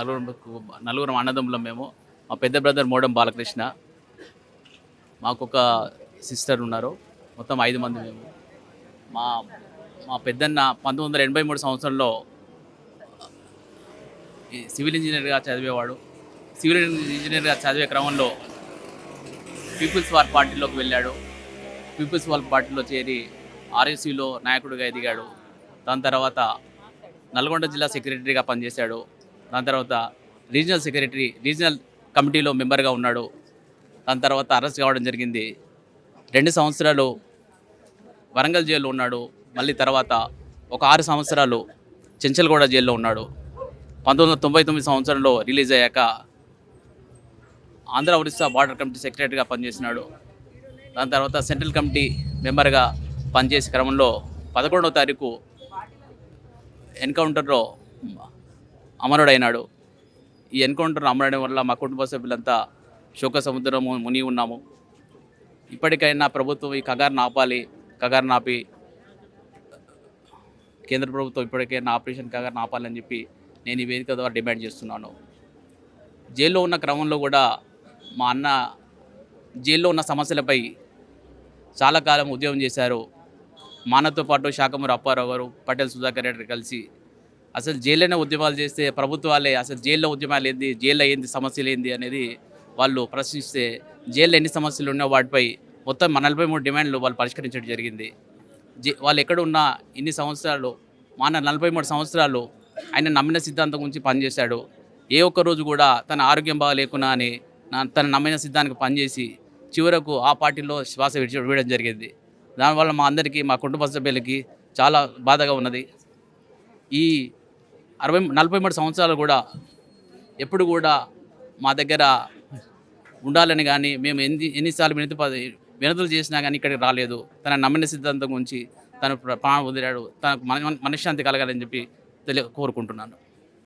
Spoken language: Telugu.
నలుగురు నలుగురు అన్నదమ్ములం మేము. మా పెద్ద బ్రదర్ మోడం బాలకృష్ణ. మాకు ఒక సిస్టర్ ఉన్నారు. మొత్తం ఐదు మంది మేము. మా మా పెద్దన్న పంతొమ్మిది వందల ఎనభై మూడు సంవత్సరంలో సివిల్ ఇంజనీర్గా చదివేవాడు. సివిల్ ఇంజనీర్గా చదివే క్రమంలో పీపుల్స్ వార్ పార్టీలోకి వెళ్ళాడు. పీపుల్స్ వార్ పార్టీలో చేరి ఆర్ఎస్సీలో నాయకుడిగా ఎదిగాడు. దాని తర్వాత నల్గొండ జిల్లా సెక్రటరీగా పనిచేశాడు. దాని తర్వాత రీజనల్ సెక్రటరీ రీజనల్ కమిటీలో మెంబర్గా ఉన్నాడు. దాని తర్వాత అరెస్ట్ కావడం జరిగింది. రెండు సంవత్సరాలు వరంగల్ జైల్లో ఉన్నాడు. మళ్ళీ తర్వాత ఒక ఆరు సంవత్సరాలు చెంచల్గూడ జైల్లో ఉన్నాడు. పంతొమ్మిది వందల తొంభై తొమ్మిది సంవత్సరంలో రిలీజ్ అయ్యాక ఆంధ్ర ఒరిస్సా బార్డర్ కమిటీ సెక్రటరీగా పనిచేసినాడు. దాని తర్వాత సెంట్రల్ కమిటీ మెంబర్గా పనిచేసే క్రమంలో పదకొండవ తారీఖు ఎన్కౌంటర్లో అమరుడైనాడు. ఈ ఎన్కౌంటర్ అమరడం వల్ల మా కుటుంబ సభ్యులంతా శోక సముద్రము ముని ఉన్నాము. ఇప్పటికైనా ప్రభుత్వం ఈ కగారును ఆపాలి కగారును ఆపి కేంద్ర ప్రభుత్వం ఇప్పటికైనా ఆపరేషన్ కగారును ఆపాలని చెప్పి నేను ఈ వేదిక ద్వారా డిమాండ్ చేస్తున్నాను. జైల్లో ఉన్న క్రమంలో కూడా మా అన్న జైల్లో ఉన్న సమస్యలపై చాలా కాలం ఉద్యమం చేశారు. మానతో పాటు శాఖమూరు అప్పారావు గారు పటేల్ సుధాకర్ రెడ్డి కలిసి అసలు జైల్లోనే ఉద్యమాలు చేస్తే ప్రభుత్వాలే అసలు జైల్లో ఉద్యమాలు ఏంది జైల్లో ఏంది సమస్యలు ఏంది అనేది వాళ్ళు ప్రశ్నిస్తే జైల్లో ఎన్ని సమస్యలు ఉన్నాయో వాటిపై మొత్తం నలభై మూడు డిమాండ్లు వాళ్ళు పరిష్కరించడం జరిగింది. జై వాళ్ళు ఎక్కడ ఉన్నా ఇన్ని సంవత్సరాలు మన నలభై మూడు సంవత్సరాలు ఆయన నమ్మిన సిద్ధాంతం గురించి పనిచేశాడు. ఏ ఒక్క రోజు కూడా తన ఆరోగ్యం బాగాలేకున్నా అని నా- తన నమ్మిన సిద్ధానికి పనిచేసి చివరకు ఆ పార్టీలో శ్వాస విడిచి విడడం జరిగింది. దానివల్ల మా అందరికీ మా కుటుంబ సభ్యులకి చాలా బాధగా ఉన్నది. ఈ అరవై నలభై మూడు సంవత్సరాలు కూడా ఎప్పుడు కూడా మా దగ్గర ఉండాలని కానీ మేము ఎన్ని ఎన్నిసార్లు వినతి వినతులు చేసినా కానీ ఇక్కడికి రాలేదు. తన నమ్మిన సిద్ధాంతం గురించి తను ప్రాణం వదిలాడు. తనకు మన మనశ్శాంతి కలగాలని చెప్పి తెలియ కోరుకుంటున్నాను.